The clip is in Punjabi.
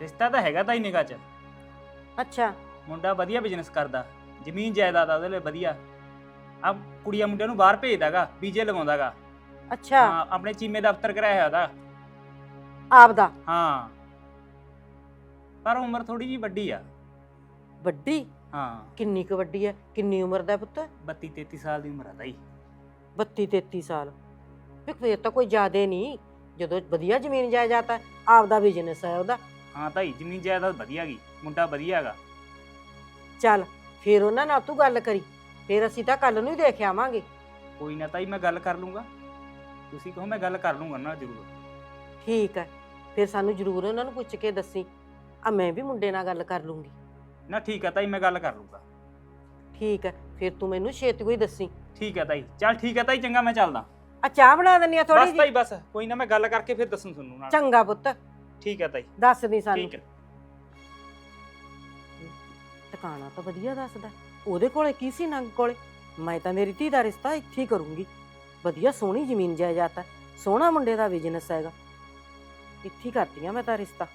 ਰਿਸ਼ਤਾ ਤਾਂ ਹੈਗਾ ਤਾਂ ਹੀ ਨਿਗਾਹ 'ਚ। ਅੱਛਾ। ਮੁੰਡਾ ਵਧੀਆ ਬਿਜ਼ਨਸ ਕਰਦਾ ਜ਼ਮੀਨ ਜਾਇਦਾਦ ਆ ਉਹਦੇ ਲਈ ਵਧੀਆ। ਆ ਕੁੜੀਆਂ ਮੁੰਡਿਆਂ ਨੂੰ ਬਾਹਰ ਭੇਜਦਾਗਾ ਵੀਜ਼ੇ ਲਵਾਉਂਦਾਗਾ ਅੱਛਾ। ਹਾਂ ਆਪਣੇ ਚੀਮੇ ਦਫ਼ਤਰ ਕਰਾਇਆ ਹੋਇਆ ਉਹਦਾ। ਆਪਦਾ? ਹਾਂ। ਪਰ ਉਮਰ ਥੋੜੀ ਜੀ ਵੱਡੀ ਆ। ਵੱਡੀ? ਹਾਂ। ਕਿੰਨੀ ਕੁ ਵੱਡੀ ਹੈ ਕਿੰਨੀ ਉਮਰ ਦਾ ਪੁੱਤ? 32 33 ਸਾਲ ਦੀ ਉਮਰ ਆ ਤਾਈ। 32 33 ਸਾਲ। ਫਿਰ ਫੇਰ ਤਾਂ ਕੋਈ ਜ਼ਿਆਦੇ ਨਹੀਂ। ਜਦੋਂ ਵਧੀਆ ਜ਼ਮੀਨ ਜਾਇਦਾਦ ਹੈ ਆਪਦਾ ਬਿਜ਼ਨਸ ਹੈ ਉਹਦਾ। ਹਾਂ ਤਾਈ ਜ਼ਮੀਨ ਜਾਇਦਾਦ ਵਧੀਆ ਗਈ ਮੁੰਡਾ ਵਧੀਆ ਹੈਗਾ। ਚੱਲ ਫੇਰ ਉਹਨਾਂ ਨਾਲ ਤੂੰ ਗੱਲ ਕਰੀ ਫੇਰ ਅਸੀਂ ਤਾਂ ਕੱਲ ਨੂੰ ਹੀ ਦੇਖ ਆਵਾਂਗੇ। ਕੋਈ ਨਾ ਤਾਈ ਮੈਂ ਗੱਲ ਕਰ ਲੂੰਗਾ। ਤੁਸੀਂ ਕਹੋ ਮੈਂ ਗੱਲ ਕਰ ਲੂੰਗਾ ਨਾ ਜ਼ਰੂਰ। ਠੀਕ ਹੈ ਫਿਰ ਸਾਨੂੰ ਜ਼ਰੂਰ ਉਹਨਾਂ ਨੂੰ ਪੁੱਛ ਕੇ ਦੱਸੀ। ਆ ਮੈਂ ਵੀ ਮੁੰਡੇ ਨਾਲ ਗੱਲ ਕਰ ਲੂੰਗੀ। ਨਾ ਠੀਕ ਹੈ ਤਾਈ ਮੈਂ ਗੱਲ ਕਰ ਲੂੰਗਾ। ਠੀਕ ਹੈ ਫਿਰ ਤੂੰ ਮੈਨੂੰ ਛੇਤੀ ਕੋਈ ਦੱਸੀ। ਠੀਕ ਹੈ ਤਾਈ ਚੱਲ ਠੀਕ ਹੈ ਤਾਈ ਚੰਗਾ ਮੈਂ ਚੱਲਦਾ। ਆ ਚਾਹ ਬਣਾ ਦਿੰਨੀ ਆ ਥੋੜੀ ਬਸ ਤਾਈ ਬਸ ਕੋਈ ਨਾ ਮੈਂ ਗੱਲ ਕਰਕੇ ਫਿਰ ਦੱਸੂ ਤੁਹਾਨੂੰ ਨਾਲ। ਚੰਗਾ ਪੁੱਤ। ਠੀਕ ਹੈ ਤਾਈ। ਦੱਸ ਦੀ ਸਾਨੂੰ। ਠੀਕ ਹੈ ਟਿਕਾਣਾ ਤਾਂ ਵਧੀਆ ਦੱਸਦਾ। ਉਹਦੇ ਕੋਲੇ ਕੀ ਸੀ ਨੰਗ ਕੋਲੇ? ਮੈਂ ਤਾਂ ਮੇਰੀ ਧੀ ਦਾ ਰਿਸ਼ਤਾ ਇੱਥੇ ਹੀ ਕਰੂੰਗੀ। ਵਧੀਆ ਸੋਹਣੀ ਜ਼ਮੀਨ ਜਾਇਦਾਦ ਹੈ ਸੋਹਣਾ ਮੁੰਡੇ ਦਾ ਬਿਜ਼ਨਸ ਹੈਗਾ। ਇੱਥੇ ਹੀ ਕਰਦੀ ਆ ਮੈਂ ਤਾਂ ਰਿਸ਼ਤਾ।